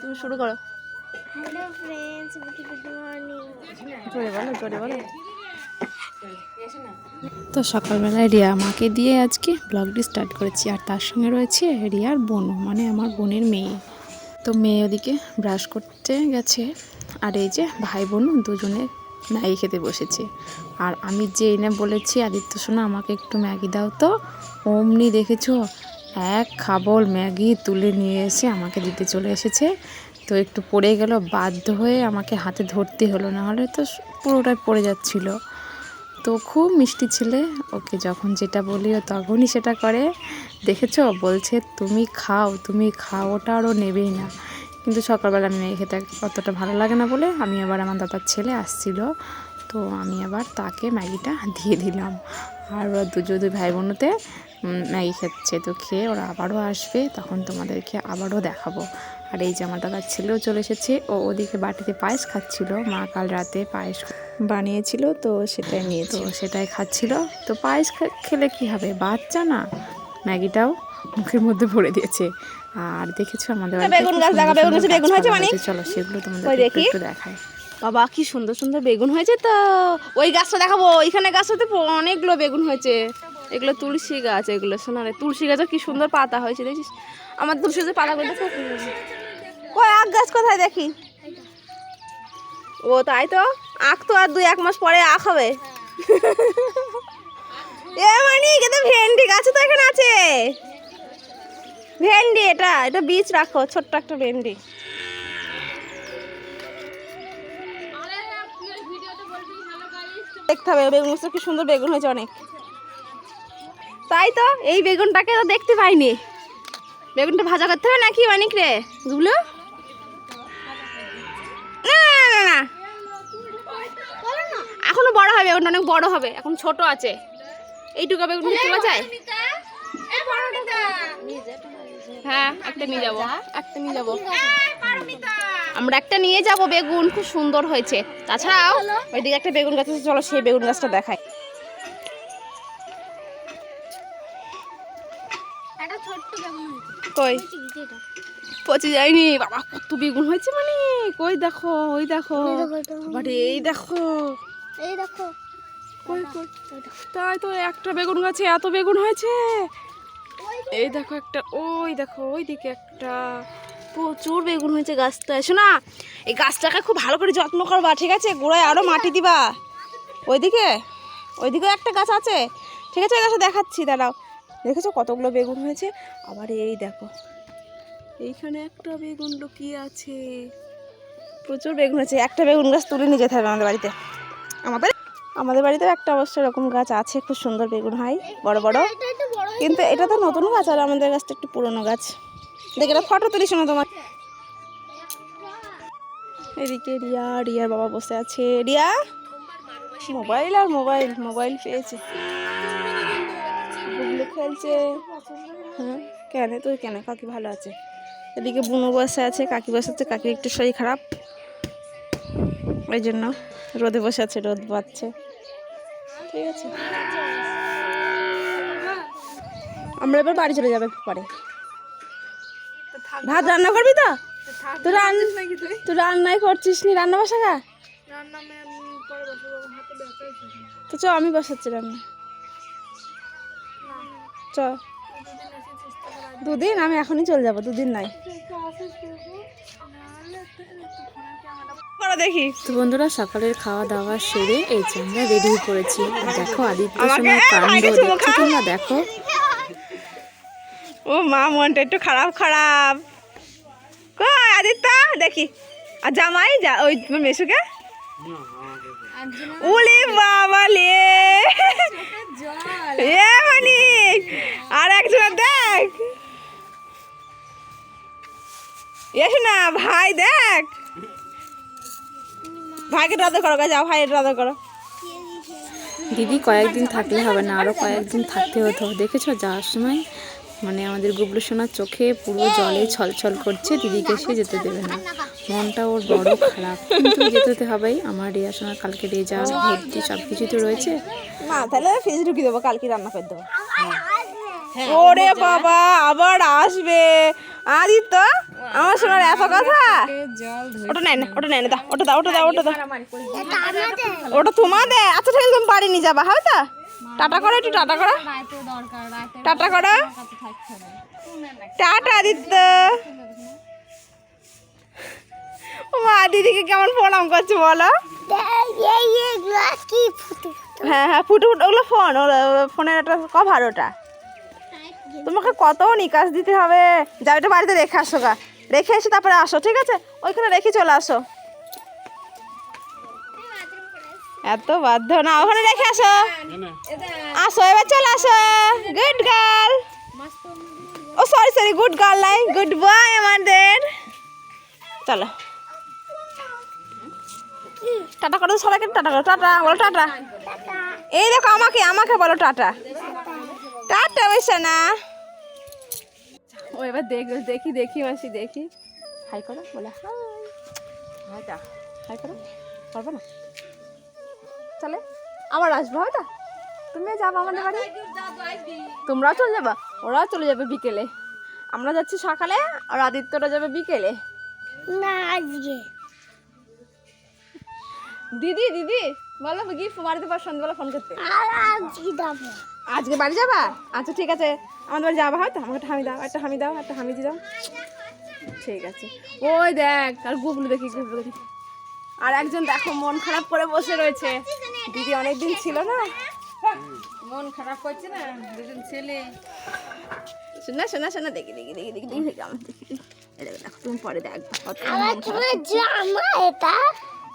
তুমি শুরু করো। হ্যালো ফ্রেন্ডস গুড মর্নিং জোরে বলো জোরে বলো। তো সকালবেলায় রিয়া আমাকে দিয়ে আজকে ব্লগটি স্টার্ট করেছি আর তার সঙ্গে রয়েছে রিয়ার বোন মানে আমার বোনের মেয়ে। তো মেয়ে ওদিকে ব্রাশ করতে গেছে আর এই যে ভাই বোন দুজনে ম্যাগি খেতে বসেছে। আর আমি যে এনে বলেছি আদিত্য সোনা আমাকে একটু ম্যাগি দাও তো। অমনি দেখেছ এক খাবল ম্যাগি তুলে নিয়ে এসে আমাকে দিতে চলে এসেছে। তো একটু পড়ে গেল, বাধ্য হয়ে আমাকে হাতে ধরতে হলো না হলে তো পুরোটাই পড়ে যাচ্ছিল। তো খুব মিষ্টি ছেলে, ওকে যখন যেটা বলি ও তখনই সেটা করে। দেখেছ? বলছে, তুমি খাও তুমি খাও, ওটা আরও নেবেই না। কিন্তু সকালবেলা আমি মেয়ে খেতে অতটা ভালো লাগে না বলে আমি আবার আমার দাদার ছেলে আসছিল। তো আমি আবার তাকে ম্যাগিটা দিয়ে দিলাম। আর দুজো দুই ভাই বোনতে ম্যাগি খাচ্ছে তো খেয়ে ওরা আবারও আসবে তখন তোমাদেরকে আবারও দেখাবো। আর এই যে আমার দাদার ছেলেও চলে এসেছে ও ওদিকে বাটিতে পায়েস খাচ্ছিল মা কাল রাতে পায়েস বানিয়েছিল তো সেটাই নিয়ে তো সেটাই খাচ্ছিল। তো পায়েস খেলে কি হবে? বাচ্চা না? ম্যাগিটাও মুখের মধ্যে ভরে দিয়েছে। আর দেখেছ আমাদের বেগুন গাছ দেখা, বেগুন গাছে বেগুন হয়েছে মানে? চলো সেগুলো তোমাদের একটু দেখায় বাবা কি সুন্দর সুন্দর বেগুন হয়েছে তো। ওই গাছটা দেখাবো ওইখানে গাছটাতে অনেকগুলো বেগুন হয়েছে। এগুলো তুলসী গাছ, এগুলো শোনা রে, তুলসী গাছের কি সুন্দর পাতা হয়েছে দেখিস আমার তুলসী গাছের পাতাগুলো কই আখ গাছ কোথায় দেখি? ও, তাই তো? আখ তো আর দুই এক মাস পরে আখ হবে। এ মানে কিন্তু ভেন্ডি গাছ তো এখানে আছে। ভেন্ডি এটা এটা বীজ রাখো, ছোট্ট একটা ভেন্ডি। দেখতে হবে, বেগুন কি সুন্দর বেগুন হয়েছে অনেক। তাই তো, এই বেগুনটাকে তো দেখতে পাইনি। বেগুনটা ভাজা করতে হবে নাকি অনেক রে? না এখনও বড় হবে, বেগুনটা অনেক বড় হবে, এখন ছোট আছে। এইটুকু বেগুন তোলা যায়? হ্যাঁ একটা নিয়ে যাব, একটা নিয়ে যাব। আমরা একটা নিয়ে যাব বেগুন, খুব সুন্দর হয়েছে। তাছাড়াও, ওইদিকে একটা বেগুন গাছ আছে, চলো সেই বেগুন গাছটা দেখাই। কই? পচে যায়নি। বাবা কত বেগুন হয়েছে মানে? কই দেখো ওই দেখো। এই দেখো, এই দেখো। এই দেখো। কই কই? তাই তো একটা বেগুন গাছে এত বেগুন হয়েছে। এই দেখো একটা ওই দেখো ওই দিকে একটা। প্রচুর বেগুন হয়েছে গাছটা। শোনা এই গাছটাকে খুব ভালো করে যত্ন করবা ঠিক আছে? গোড়ায় আরও মাটি দিবা। ওইদিকে ওইদিকেও একটা গাছ আছে। ঠিক আছে ওই গাছে দেখাচ্ছি দাঁড়াও। দেখেছ কতগুলো বেগুন হয়েছে? আবার এই দেখো। এইখানে একটা বেগুন লুকিয়ে আছে। প্রচুর বেগুন আছে একটা বেগুন গাছ তুলে নিয়ে যেতে হবে আমাদের বাড়িতে। আমাদের আমাদের বাড়িতেও একটা অবশ্য এরকম গাছ আছে, খুব সুন্দর বেগুন হয়, বড় বড়। কিন্তু এটা তো নতুন গাছ, আর আমাদের গাছটা একটু পুরনো গাছ। দেখে ফটো তুলিস না তোমার। এদিকে রিয়া, রিয়ার বাবা বসে আছে। রিয়া? মোবাইল আর মোবাইল মোবাইল পেয়েছে। খেলছে হ্যাঁ কেন? তুই কেন? কাকি ভালো আছে। এদিকে বুনো বসে আছে কাকি বসে আছে কাকির একটু শরীর খারাপ। ওই জন্য রোদে বসে আছে রোদ বাচ্ছে ঠিক আছে। আমরা এবার বাড়ি চলে যাবে পরে। ভাত রান্না করবি তো? তুই তুই রান্নাই করছিস নি? রান্না বসা গা তো চ আমি বসাচ্ছি রান্না। চ। দুদিন? আমি এখনই চলে যাব দুদিন নাই। দেখি। তো বন্ধুরা সকালের খাওয়া দাওয়া সেরে এই যে আমরা রেডি করেছি দেখো আদিত্য আমাকে কাণ্ড দেখছ তোমরা দেখো। ও মা মনটা একটু খারাপ খারাপ। কই আদিত্য? দেখি। আর জামাই যা ওই মেসুকে উলি বাবা লে এ মানিক আর একজন দেখ। এসো না ভাই দেখ। ভাইকে রাধা করো গা যাও ভাইয়ের রাধা করো। দিদি কয়েকদিন থাকলে হবে না আরও কয়েকদিন থাকতে হতো। দেখেছ যাওয়ার সময়? মানে আমাদের গুবলু সোনার চোখে পুরো জলে ছলছল করছে দিদিকে সে যেতে দেবে না। মনটা ওর বড় খারাপ। কিন্তু যেতে হবেই আমার রিয়া সোনার কালকে রেজাল্ট ভর্তি সব কিছুই তো রয়েছে। না তাহলে ফ্রিজ ঢুকিয়ে দেবো কালকে রান্না করে দেবো। ওরে বাবা আবার আসবে। আদিত্য আমার শোনার এত কথা। ওটা নেয় না ওটা নেয় না দাও ওটা দাও ওটা দাও ওটা দাও। ওটা তোমাদের? আচ্ছা ঠিক আছে তুমি বাড়ি নিয়ে যাবা হবে তো? টাটা করো একটু টাটা করো। টাটা করো। টাটা আদিত্য। ও মা দিদিকে কেমন প্রণাম করছে বলো। হ্যাঁ হ্যাঁ ফুটে ফুটে ওগুলো ফোন ফোনের একটা কভার ওটা। তোমাকে কত নিকাশ দিতে হবে। যাবে বাড়িতে রেখে আসো গা। রেখে এসে তারপরে আসো ঠিক আছে? ওইখানে রেখে চলে আসো। এত বাধ্য না ওখানে রেখে আসো। আসো এবার চলে আসো। গুড গার্ল ও সরি সরি গুড গার্ল নাই। গুড বয় আমাদের। চলো। টাটা করো সবাইকে টাটা করো টাটা বলো টাটা। এই দেখো আমাকে আমাকে বলো টাটা। টাটা বসে না। ও এবার দেখ দেখি দেখি মাসি দেখি। হাই করো বলে হাই হাই করো। পারব না? চলে। আবার আসব হয়তো। তুমি যাব আমাদের বাড়ি? তোমরাও চলে যাবা? ওরাও চলে যাবে বিকেলে। আমরা যাচ্ছি সকালে আর আদিত্যরা যাবে বিকেলে। না আজকে। দিদি দিদি বলো গিফট বাড়িতে পার সন্ধ্যাবেলা ফোন করতে। আজকে আজকে বাড়ি যাবা? আচ্ছা ঠিক আছে। আমাদের বাড়ি যাবা হয়তো? আমাকে হামি দাও একটা হামি দাও একটা হামি দাও। ঠিক আছে। ওই দেখ আর গুবলু দেখি গুবলু দেখি। আর একজন দেখো মন খারাপ করে বসে রয়েছে। দিদি অনেক দিন ছিল না। মন খারাপ করছে না? দুজন ছেলে। শোনা শোনা শোনা দেখি দেখি দেখি দেখি দেখি দেখি আমার দেখি দেখি। তুমি পরে দেখবা জামা এটা?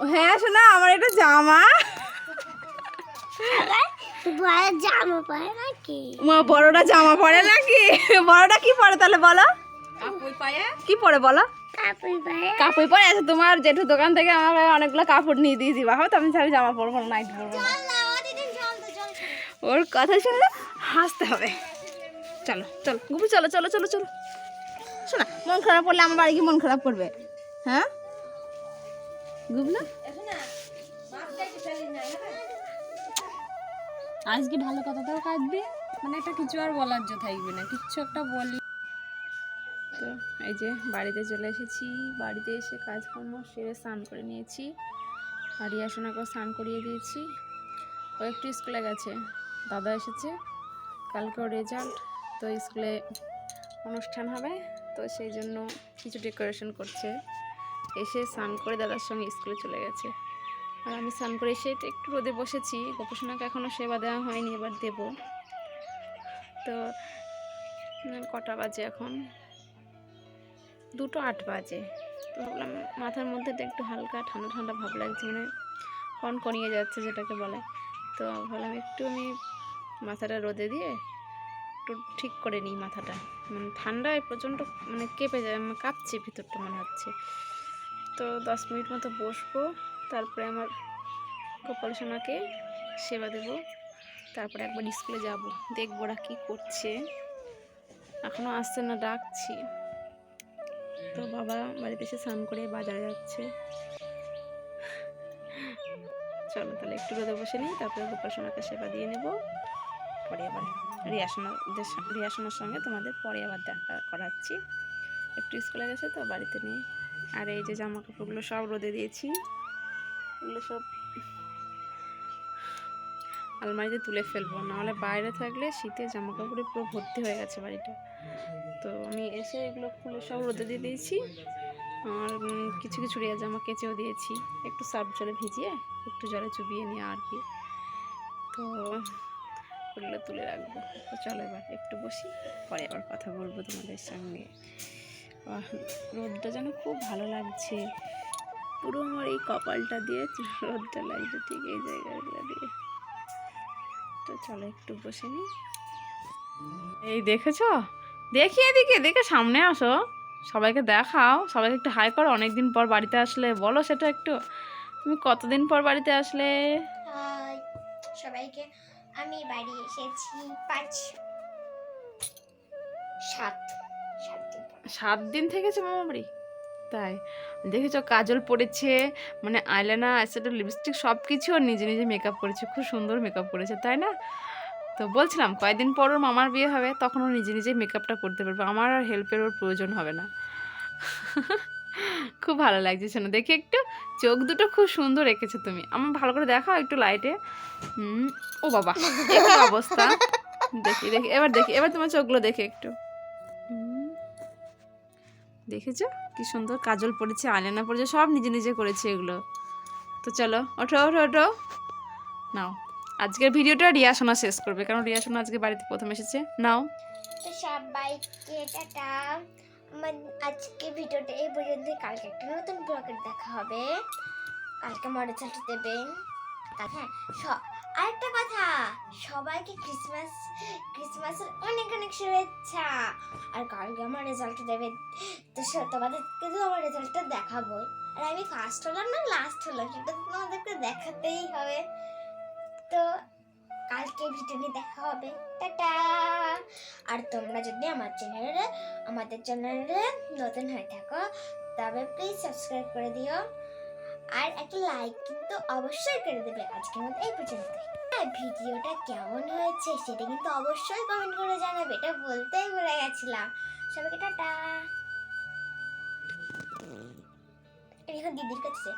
ও হ্যাঁ শোনা আমার এটা জামা। জামা পরে নাকি? মা বড়টা জামা পরে নাকি? বড়টা কি পরে তাহলে বলো? পায়ে? কি পরে বলো? কাপড় পরে আছে। তোমার জেঠু দোকান থেকে আমার অনেকগুলো কাপড় নিয়ে দিয়ে দিবা। হয়তো আমি আমি জামা পরবো না নাইট পরবো না। ওর কথা শুনলে হাসতে হবে। চলো চলো গুপু চলো চলো চলো চলো। শোনা মন খারাপ করলে আমার বাড়ি কি মন খারাপ করবে। হ্যাঁ? গুবলা আজকে ভালো কথা তো কাটবে। মানে একটা কিছু আর বলার জন্য থাকবে না কিচ্ছু একটা বলি। তো এই যে বাড়িতে চলে এসেছি। বাড়িতে এসে কাজকর্ম সেরে স্নান করে নিয়েছি। আর রিয়াশোনাকেও স্নান করিয়ে দিয়েছি। ও একটু স্কুলে গেছে। দাদা এসেছে। কালকেও রেজাল্ট তো স্কুলে অনুষ্ঠান হবে, তো সেই জন্য কিছু ডেকোরেশন করছে। এসে স্নান করে দাদার সঙ্গে স্কুলে চলে গেছে। আর আমি স্নান করে এসে একটু রোদে বসেছি। গোপসোনাকে এখনও সেবা দেওয়া হয়নি, এবার দেব। তো কটা বাজে এখন? দুটো আট বাজে। তো ভাবলাম মাথার মধ্যে তো একটু হালকা ঠান্ডা ঠান্ডা ভাব লাগছে মানে কন কনিয়ে যাচ্ছে যেটাকে বলে। তো ভাবলাম একটু আমি মাথাটা রোদে দিয়ে একটু ঠিক করে নিই মাথাটা। মানে ঠান্ডায় প্রচণ্ড মানে কেঁপে যায় মানে কাঁপছে ভিতরটা মনে হচ্ছে। তো দশ মিনিট মতো বসবো, তারপরে আমার কপাল সোনাকে সেবা দেব, তারপরে একবার স্কুলে যাব, দেখব ওরা কী করছে। এখনও আসছে না, ডাকছি। তো বাবা বাড়িতে এসে স্নান করে বাজারে যাচ্ছে। চলো তাহলে একটু রোদে বসে নিই, তারপরে গোপাল সোনাকে সেবা দিয়ে নেব। পরে আবার রিয়াসোনাদের রিয়াসোনার সঙ্গে তোমাদের পরে আবার দেখা করাচ্ছি। একটু স্কুলে গেছে তো, বাড়িতে নেই। আর এই যে জামা কাপড়গুলো সব রোদে দিয়েছি। এগুলো সব আলমারিতে তুলে ফেলব। নাহলে বাইরে থাকলে শীতে জামা কাপড়ে পুরো ভর্তি হয়ে গেছে বাড়িটা। তো আমি এসে এগুলো খুলে সব রোদে দিয়ে দিয়েছি। আর কিছু কিছু রেয়া জামা কেচেও দিয়েছি। একটু সার্ফ জলে ভিজিয়ে, একটু জলে চুবিয়ে নিয়ে আর কি। তো ওগুলো তুলে রাখব। তো চলো এবার একটু বসি, পরে আবার কথা বলব তোমাদের সঙ্গে। রোদটা যেন খুব ভালো লাগছে। পুরো আমার এই কপালটা দিয়ে রোদটা লাগছে ঠিক এই জায়গাগুলো দিয়ে। তো চলো একটু বসে নিই এই দেখেছ? দেখি এদিকে দেখে সামনে আসো। সবাইকে দেখাও। সবাইকে একটু হাই করো। অনেকদিন পর বাড়িতে আসলে বলো সেটা একটু। তুমি কতদিন পর বাড়িতে আসলে? সবাইকে আমি বাড়ি এসেছি পাঁচ সাত সাত দিন থেকেছে মামা বাড়ি? তাই। দেখেছ কাজল পড়েছে মানে আইলানা আইশ্যাডো লিপস্টিক সব কিছু নিজে নিজে মেকআপ করেছে। খুব সুন্দর মেকআপ করেছে তাই না? তো বলছিলাম, কয়েকদিন পর ওর মামার বিয়ে হবে, তখন ও নিজে নিজেই মেকআপটা করতে পারবে। আমার আর হেল্পের ওর প্রয়োজন হবে না। খুব ভালো লাগছে শোনো। দেখি একটু, চোখ দুটো খুব সুন্দর রেখেছো তুমি। আমার ভালো করে দেখাও একটু লাইটে ও বাবা অবস্থা? দেখি দেখি, এবার দেখি, এবার তোমার চোখগুলো দেখে একটু। দেখেছ? কি সুন্দর কাজল পড়েছে আয়লানা পড়েছে সব নিজে নিজে করেছে এগুলো। তো চলো, ওঠো ওঠো ওঠো। নাও। আজকের ভিডিওটা রিয়া সোনা শেষ করবে, কারণ রিয়া সোনা আজকে বাড়িতে প্রথম এসেছে। নাও। তো সবাইকে টাটা। আমার আজকে ভিডিওটা এই পর্যন্ত কালকে একটা নতুন ব্লগের দেখা হবে। কালকে আমার রেজাল্ট দেবেন হ্যাঁ আরেকটা কথা। সবাইকে ক্রিসমাস ক্রিসমাসের অনেক অনেক শুভেচ্ছা। আর কালকে আমার রেজাল্ট দেবে। তো তোমাদেরকে তো আমার রেজাল্টটা দেখাবোই। আর আমি ফার্স্ট হলাম না লাস্ট হলাম। সেটা তোমাদেরকে দেখাতেই হবে। তো কালকে ভিডিও দেখা হবে। টাটা! আর তোমরা যদি আমার চ্যানেলে আমাদের চ্যানেলে নতুন হয়ে থাকো, তবে প্লিজ সাবস্ক্রাইব করে দিও। আর একটা লাইক কিন্তু অবশ্যই করে দেবে আজকের মতো এই পর্যন্ত। ভিডিওটা কেমন হয়েছে সেটা কিন্তু অবশ্যই কমেন্ট করে জানাবে, এটা বলতেই ভুলে গেছিলাম। সবাইকে টাটা! এখন দিদির কাছে।